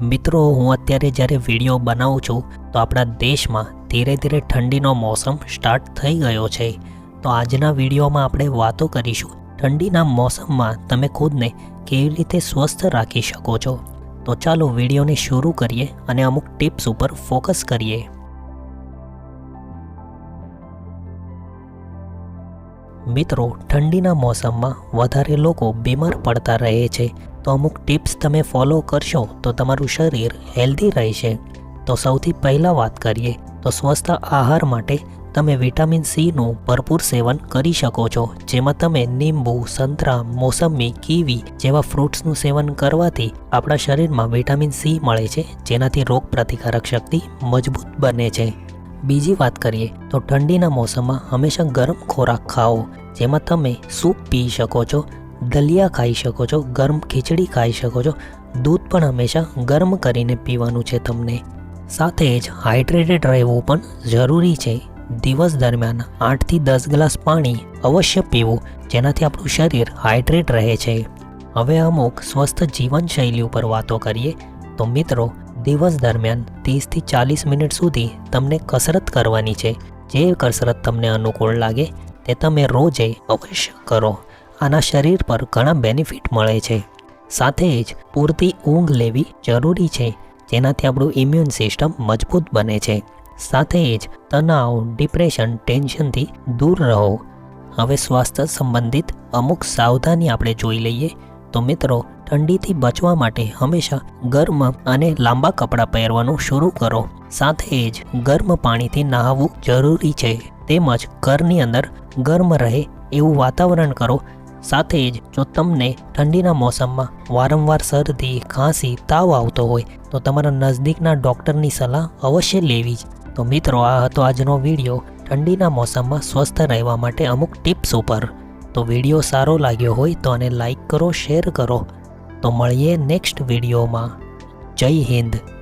મિત્રો, હું અત્યારે જ્યારે વીડિયો બનાવું છું, તો આપણા દેશમાં ધીરે ધીરે ઠંડીનો મોસમ સ્ટાર્ટ થઈ ગયો છે. તો આજના વિડીયોમાં આપણે વાતો કરીશું ઠંડીના મોસમમાં તમે ખુદને કેવી રીતે સ્વસ્થ રાખી શકો છો. તો ચાલો વિડીયોને શરૂ કરીએ અને અમુક ટિપ્સ ઉપર ફોકસ કરીએ. મિત્રો, ઠંડીના મોસમમાં વધારે લોકો બીમાર પડતા રહે છે. તો અમુક ટિપ્સ તમે ફોલો કરશો તો તમારું શરીર હેલ્ધી રહેશે. તો સૌથી પહેલાં વાત કરીએ, તો સ્વસ્થ આહાર માટે તમે વિટામિન સીનું ભરપૂર સેવન કરી શકો છો, જેમાં તમે લીંબુ સંતરા, મોસંબી, કીવી જેવા ફ્રૂટ્સનું સેવન કરવાથી આપણા શરીરમાં વિટામિન સી મળે છે, જેનાથી રોગ પ્રતિકારક શક્તિ મજબૂત બને છે. બીજી વાત કરીએ, તો ઠંડીના મોસમમાં હંમેશા ગરમ ખોરાક ખાઓ, જેમાં તમે સૂપ પી શકો છો દલિયા ખાઈ શકો છો, ગરમ ખીચડી ખાઈ શકો છો. દૂધ પણ હંમેશા ગરમ કરીને પીવાનું છે તમને. સાથે જ હાઇડ્રેટેડ રહેવું પણ જરૂરી છે. દિવસ દરમિયાન આઠથી દસ ગ્લાસ પાણી અવશ્ય પીવું, જેનાથી આપણું શરીર હાઇડ્રેટ રહે છે. હવે અમુક સ્વસ્થ જીવનશૈલી ઉપર વાતો કરીએ, તો મિત્રો, દિવસ દરમિયાન ત્રીસથી ચાલીસ મિનિટ સુધી તમને કસરત કરવાની છે. જે કસરત તમને અનુકૂળ લાગે, તે તમે રોજે અવશ્ય કરો. આના શરીર પર ઘણા બેનિફિટ મળે છે. સાથે જ પૂરતી ઊંઘ લેવી જરૂરી છે, જેનાથી આપણું ઇમ્યુન સિસ્ટમ મજબૂત બને છે. સાથે જ તણાવ ડિપ્રેશન ટેન્શનથી દૂર રહો. હવે સ્વાસ્થ્ય સંબંધિત અમુક સાવધાની આપણે જોઈ લઈએ. તો મિત્રો, ઠંડીથી બચવા માટે હંમેશા ગરમ અને લાંબા કપડાં પહેરવાનું શરૂ કરો. સાથે જ ગરમ પાણીથી નહાવું જરૂરી છે. તેમજ ઘરની અંદર ગરમ રહે એવું વાતાવરણ કરો સાથે જ જો તમને ઠંડીના મોસમમાં વારંવાર શરદી, ખાંસી, તાવ આવતો હોય, તો તમારા નજદીકના ડૉક્ટરની સલાહ અવશ્ય લેવી જ. તો મિત્રો, આ હતો આજનો વીડિયો ઠંડીના મોસમમાં સ્વસ્થ રહેવા માટે અમુક ટિપ્સ ઉપર. તો વીડિયો સારો લાગ્યો હોય તો આને લાઈક કરો, શેર કરો. તો મળીએ નેક્સ્ટ વિડીયોમાં. જય હિન્દ.